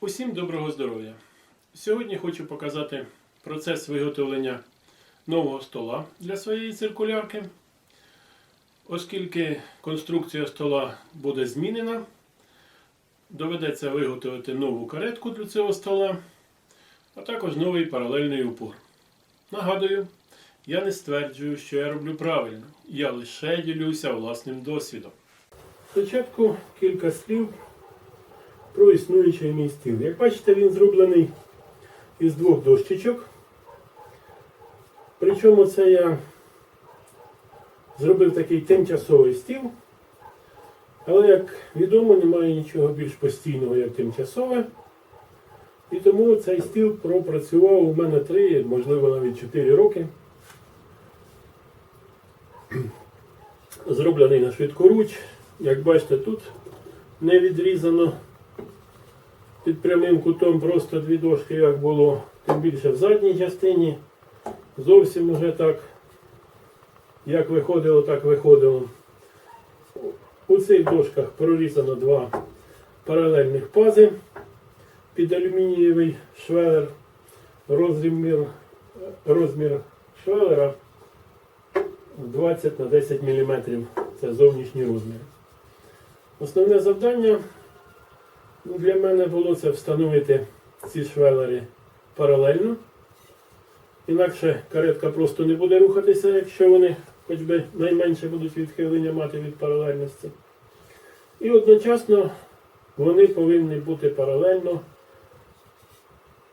Усім доброго здоров'я! Сьогодні хочу показати процес виготовлення нового стола для своєї циркулярки. Оскільки конструкція стола буде змінена, доведеться виготовити нову каретку для цього стола, а також новий паралельний упор. Нагадую, я не стверджую, що я роблю правильно, я лише ділюся власним досвідом. Спочатку кілька слів про існуючий мій стіл. Як бачите, він зроблений із двох дощечок. Причому це я зробив такий тимчасовий стіл. Але, як відомо, немає нічого більш постійного, як тимчасове. І тому цей стіл пропрацював у мене 3, можливо навіть 4 роки. Зроблений на швидкоруч. Як бачите, тут не відрізано під прямим кутом просто дві дошки, як було, тим більше в задній частині. Зовсім уже так, як виходило, так виходило. У цих дошках прорізано два паралельних пази під алюмінієвий швелер. Розмір, розмір швелера 20 на 10 мм. Це зовнішній розмір. Основне завдання Ну, Для мене було це встановити ці швелери паралельно. Інакше каретка просто не буде рухатися, якщо вони хоч би найменше будуть відхилення мати від паралельності. І одночасно вони повинні бути паралельно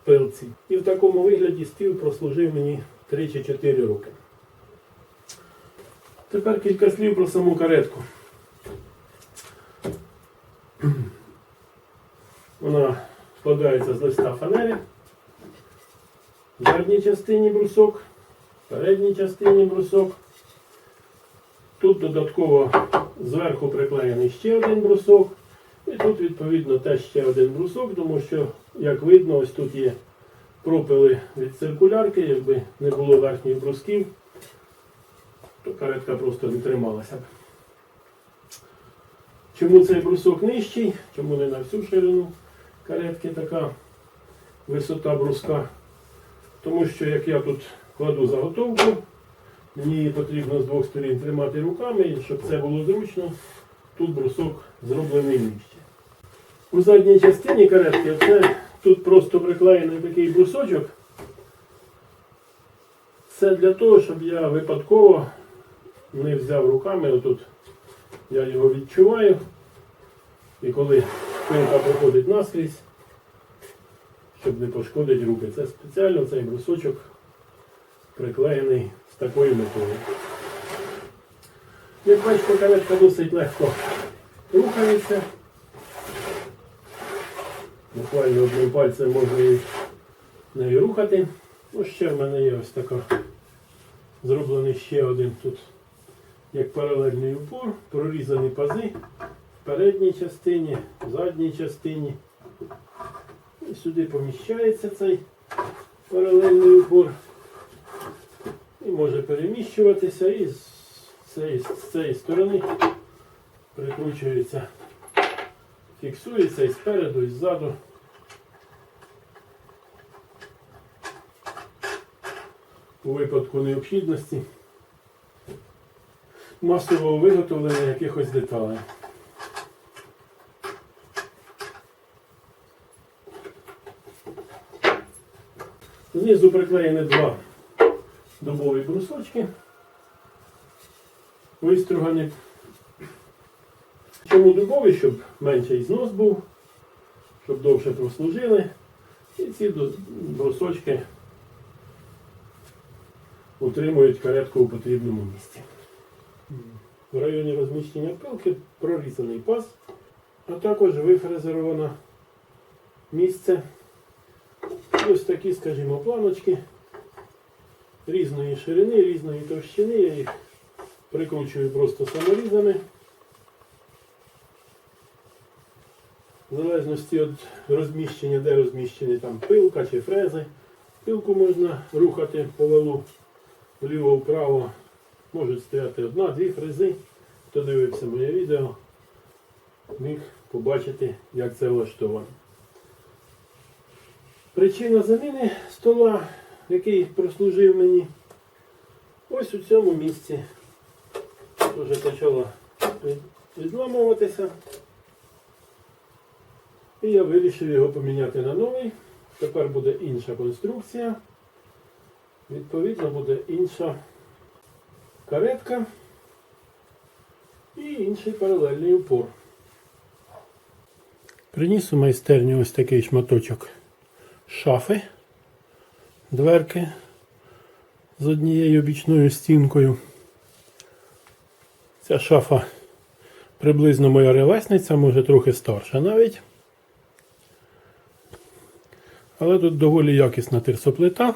пилці. І в такому вигляді стіл прослужив мені 3 чи 4 роки. Тепер кілька слів про саму каретку. Вона складається з листа фанери. В задній частині брусок, передній частині брусок. Тут додатково зверху приклеєний ще один брусок. І тут, відповідно, теж ще один брусок, тому що, як видно, ось тут є пропили від циркулярки, якби не було верхніх брусків, то каретка просто не трималася б. Чому цей брусок нижчий? Чому не на всю ширину? Каретки така висота бруска. Тому що як я тут кладу заготовку, мені потрібно з двох сторін тримати руками, і щоб це було зручно, тут брусок зроблений нижче. У задній частині каретки це тут просто приклеєний такий брусочок. Це для того, щоб я випадково не взяв руками, отут я його відчуваю. І коли пилка проходить наскрізь, щоб не пошкодити руки. Це спеціально цей брусочок приклеєний з такою метою. Як бачите, каретка досить легко рухається. Буквально одним пальцем можна її нею рухати. Ось ще в мене є ось така. Зроблений ще один тут як паралельний упор, прорізані пази передній частині, в задній частині. І сюди поміщається цей паралельний упор. І може переміщуватися і з цієї, з цієї сторони прикручується, фіксується і спереду, і ззаду. У випадку необхідності масового виготовлення якихось деталей. Знизу приклеєні два дубові брусочки, вистругані. Чому дубові, щоб менший знос був, щоб довше прослужили. І ці брусочки утримують каретку у потрібному місці. В районі розміщення пилки прорізаний паз, а також вифрезеровано місце. Ось такі, скажімо, планочки різної ширини, різної товщини. Я їх прикручую просто саморізами. В залежності від розміщення, де розміщені там пилка чи фрези. Пилку можна рухати по валу вліво-вправо. Можуть стояти одна-дві фрези. Хто дивився моє відео, міг побачити, як це влаштовано. Причина заміни стола, який прослужив мені ось у цьому місці. Вже почала відламуватися. І я вирішив його поміняти на новий. Тепер буде інша конструкція. Відповідно буде інша каретка і інший паралельний упор. Приніс у майстерню ось такий шматочок шафи, дверки з однією бічною стінкою. Ця шафа приблизно моя релесниця, може трохи старша навіть. Але тут доволі якісна тирсоплита.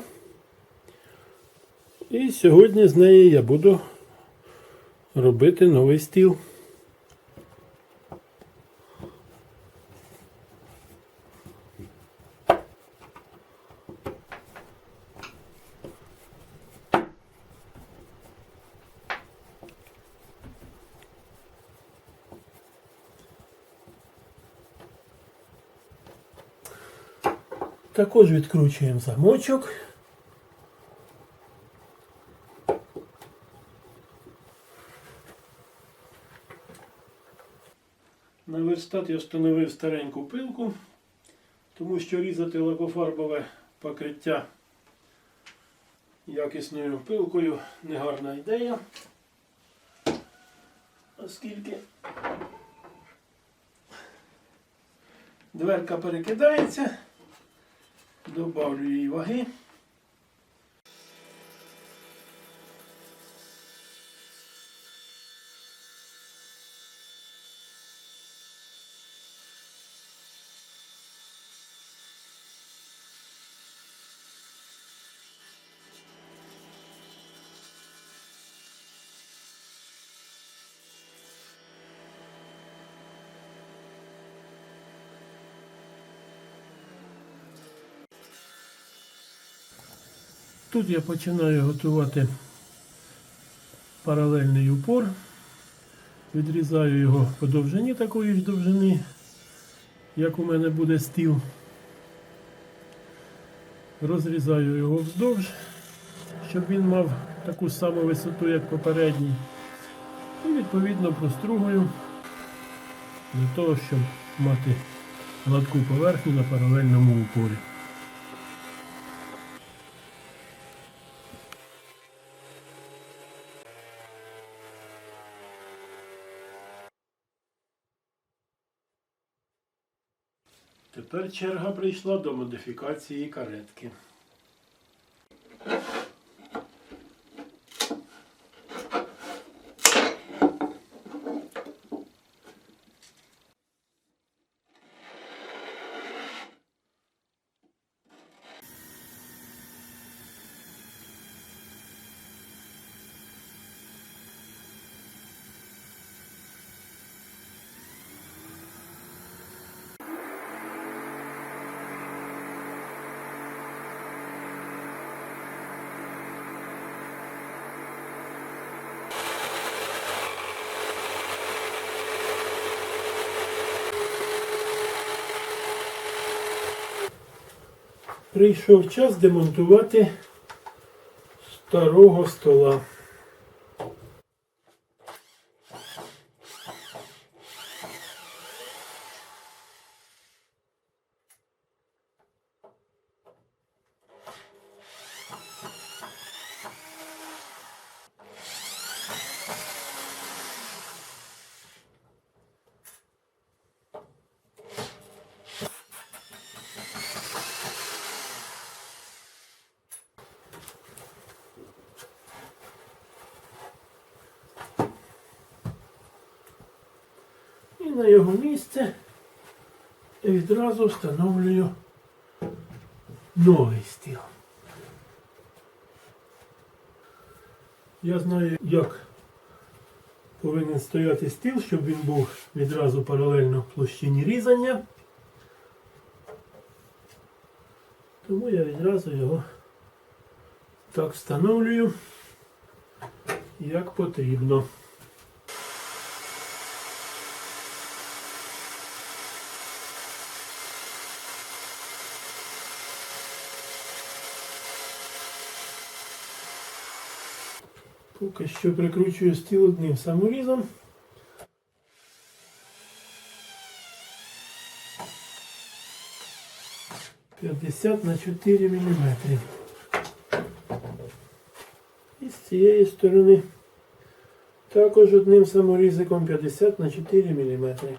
І сьогодні з неї я буду робити новий стіл. Також відкручуємо замочок. На верстат я встановив стареньку пилку, тому що різати лакофарбове покриття якісною пилкою негарна ідея. Оскільки дверка перекидається, добавлю її ваги. Тут я починаю готувати паралельний упор. Відрізаю його по довжині такої ж довжини, як у мене буде стіл. Розрізаю його вздовж, щоб він мав таку саму висоту, як попередній. І відповідно простругую для того, щоб мати гладку поверхню на паралельному упорі. Тепер черга прийшла до модифікації каретки. Прийшов час демонтувати старого стола. На його місце відразу встановлюю новий стіл. Я знаю, як повинен стояти стіл, щоб він був відразу паралельно площині різання. Тому я відразу його так встановлюю, як потрібно. Поки що прикручую стіл одним саморізом. П'ятдесят на 4 міліметри. І з цієї сторони також одним саморізиком 50 на 4 міліметри.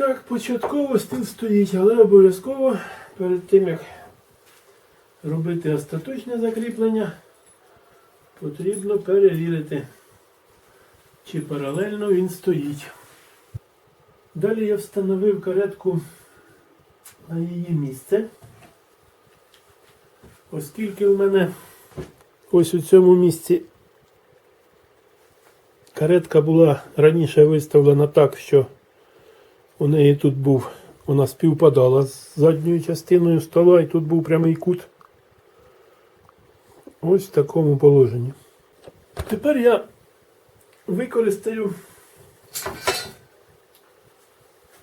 Так, початково стіл стоїть, але обов'язково перед тим як робити остаточне закріплення, потрібно перевірити, чи паралельно він стоїть. Далі я встановив каретку на її місце, оскільки в мене ось у цьому місці каретка була раніше виставлена так, що у неї тут був, вона співпадала з задньою частиною стола і тут був прямий кут. Ось в такому положенні. Тепер я використаю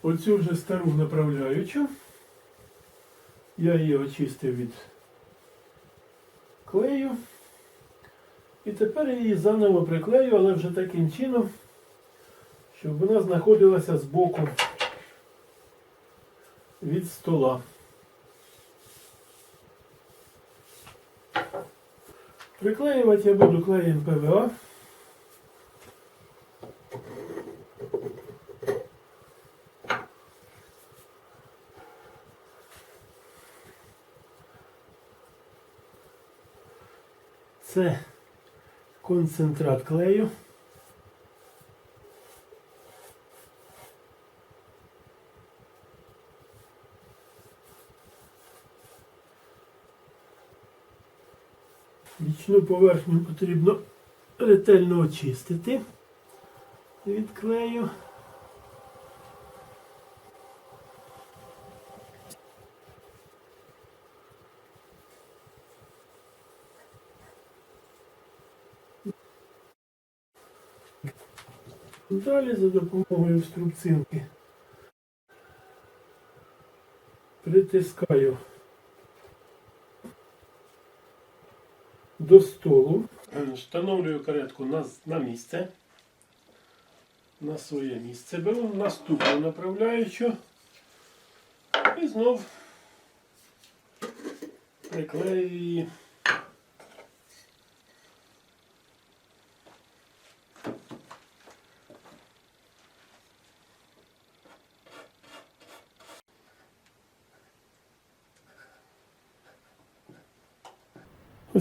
оцю вже стару направляючу. Я її очистив від клею. І тепер її заново приклею, але вже таким чином, щоб вона знаходилася збоку від стола. Приклеювати я буду клеєм ПВА. Це концентрат клею. Бічну поверхню потрібно ретельно очистити від клею. Далі за допомогою струбцинки притискаю до столу. Встановлюю каретку на, на місце. На своє місце. Беру наступну направляючу і знов приклею її.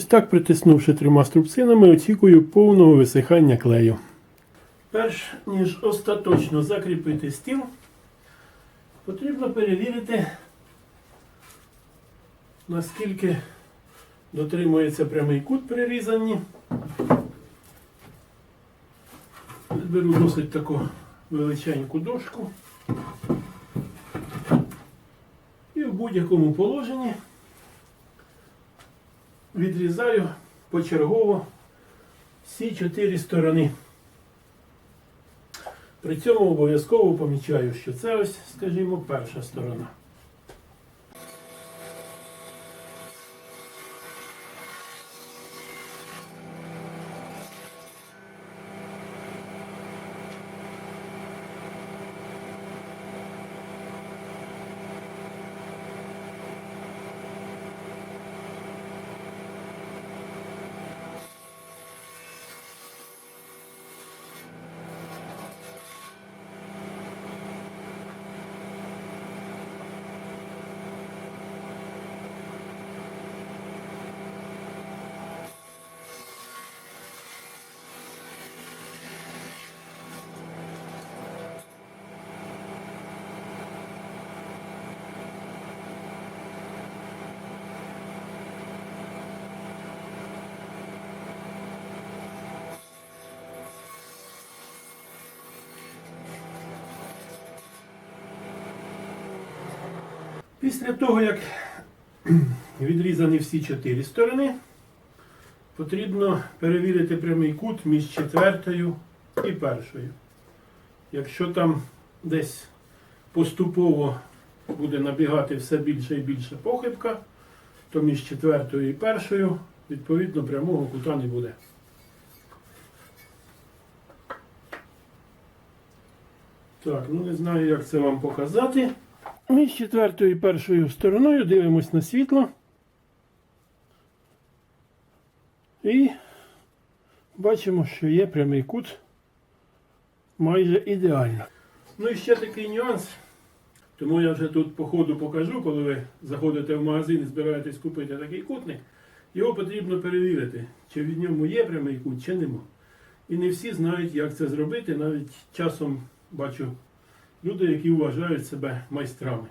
Ось так, притиснувши трьома струбцинами, очікую повного висихання клею. Перш ніж остаточно закріпити стіл, потрібно перевірити, наскільки дотримується прямий кут при різанні. Беру досить таку величеньку дошку. І в будь-якому положенні відрізаю почергово всі чотири сторони. При цьому обов'язково помічаю, що це ось, скажімо, перша сторона. Після того, як відрізані всі чотири сторони, потрібно перевірити прямий кут між четвертою і першою. Якщо там десь поступово буде набігати все більше і більше похибка, то між четвертою і першою, відповідно, прямого кута не буде. Так, ну не знаю, як це вам показати. Між четвертою і першою стороною дивимось на світло. І бачимо, що є прямий кут майже ідеально. Ну і ще такий нюанс. Тому я вже тут по ходу покажу, коли ви заходите в магазин і збираєтесь купити такий кутник, його потрібно перевірити, чи в ньому є прямий кут, чи нема. І не всі знають, як це зробити. Навіть часом бачу люди, які вважають себе майстрами.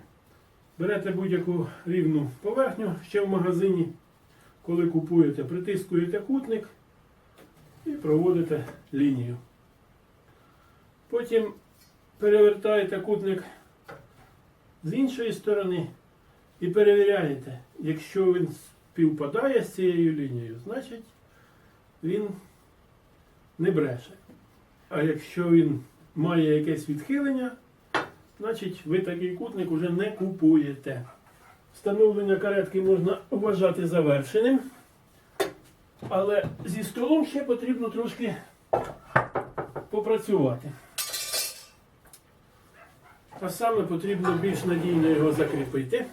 Берете будь-яку рівну поверхню ще в магазині, коли купуєте, притискуєте кутник і проводите лінію. Потім перевертаєте кутник з іншої сторони і перевіряєте, якщо він співпадає з цією лінією, значить він не бреше. А якщо він має якесь відхилення, значить ви такий кутник уже не купуєте. Встановлення каретки можна вважати завершеним, але зі столом ще потрібно трошки попрацювати. А саме потрібно більш надійно його закріпити.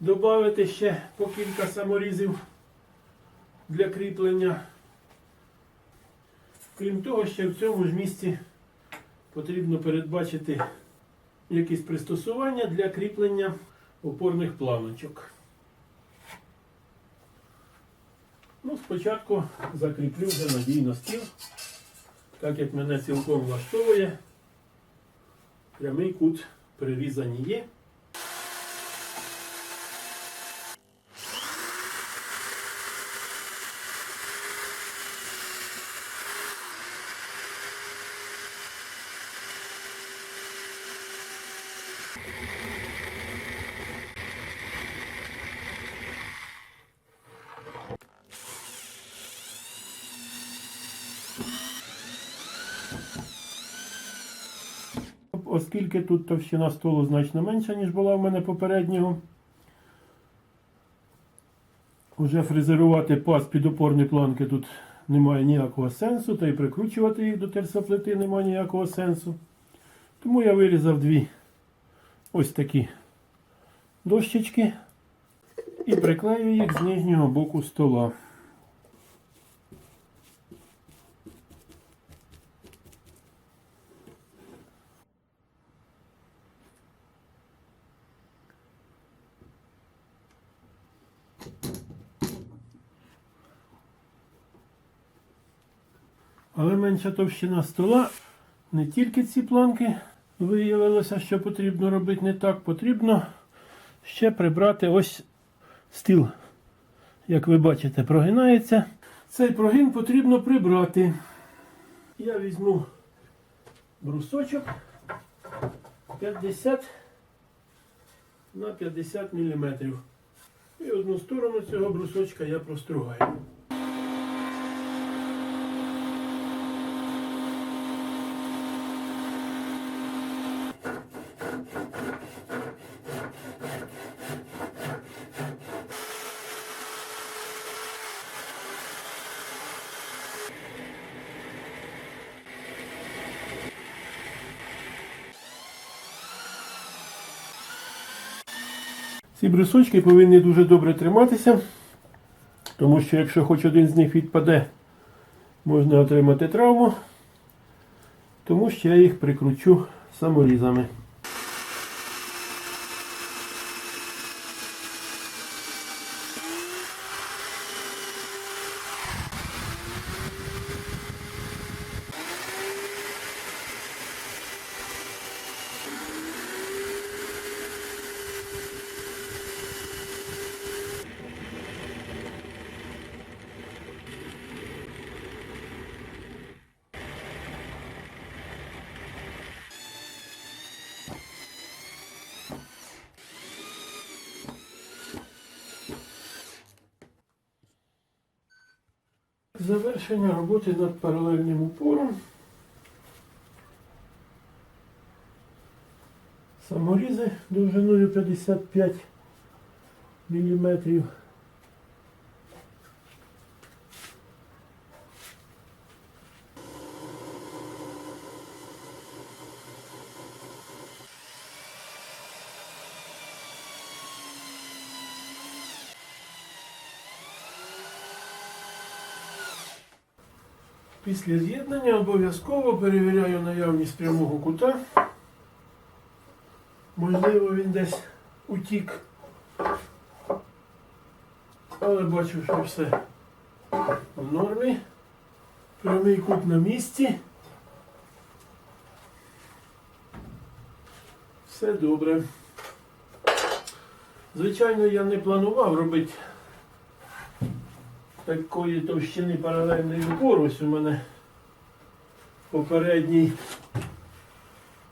Добавити ще по кілька саморізів для кріплення. Крім того, ще в цьому ж місці потрібно передбачити якісь пристосування для кріплення опорних планочок. Ну, спочатку закріплю вже надійно стіл, так як мене цілком влаштовує. Прямий кут прирізані є. Оскільки тут товщина столу значно менша, ніж була в мене попереднього, вже фрезерувати паз під опорні планки тут немає ніякого сенсу, та й прикручувати їх до терсоплити немає ніякого сенсу. Тому я вирізав дві ось такі дощечки і приклею їх з нижнього боку стола. Але менша товщина стола, не тільки ці планки виявилося, що потрібно робити не так, потрібно ще прибрати ось стіл. Як ви бачите, прогинається. Цей прогин потрібно прибрати. Я візьму брусочок 50 на 50 мм. І одну сторону цього брусочка я простругаю. Брусочки повинні дуже добре триматися, тому що якщо хоч один з них відпаде, можна отримати травму, тому що я їх прикручу саморізами. Завершення роботи над паралельним упором. Саморізи довжиною 55 мм. Після з'єднання обов'язково перевіряю наявність прямого кута. Можливо, він десь утік. Але бачу, що все в нормі. Прямий кут на місці. Все добре. Звичайно, я не планував робити такої товщини паралельний упор. Ось у мене попередній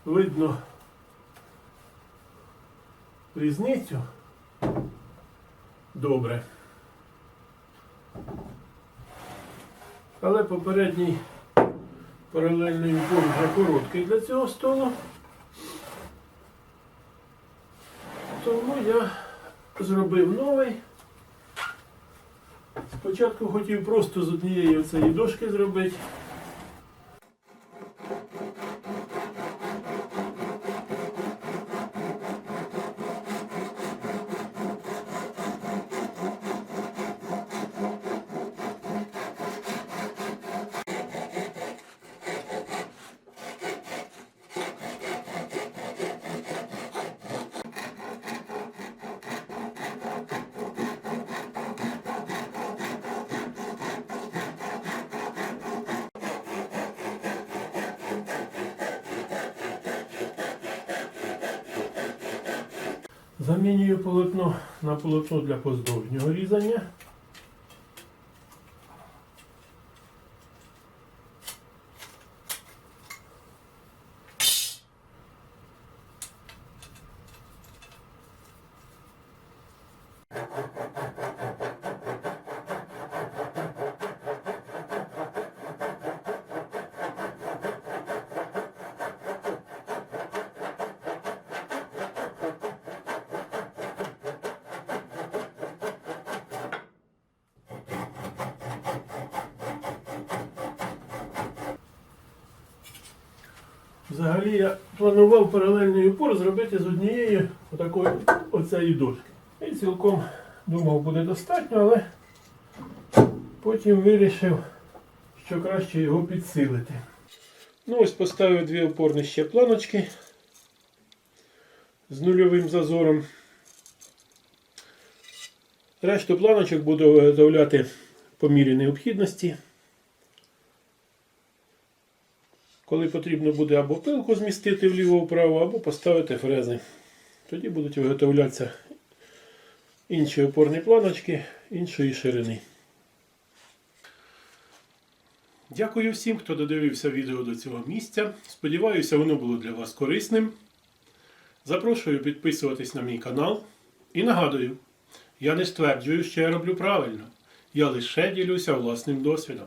видно різницю. Добре. Але попередній паралельний упор вже короткий для цього столу. Тому я зробив новий. Спочатку хотів просто з однієї оцеї дошки зробити. Замінюю полотно на полотно для поздовжнього різання. Взагалі я планував паралельний упор зробити з однієї отакої оцеї дошки. І цілком думав буде достатньо, але потім вирішив, що краще його підсилити. Ну ось поставив дві опорні ще планочки з нульовим зазором. Решту планочок буду виготовляти по мірі необхідності. Коли потрібно буде або пилку змістити вліво-вправо, або поставити фрези. Тоді будуть виготовлятися інші опорні планочки іншої ширини. Дякую всім, хто додивився відео до цього місця. Сподіваюся, воно було для вас корисним. Запрошую підписуватись на мій канал. І нагадую, я не стверджую, що я роблю правильно. Я лише ділюся власним досвідом.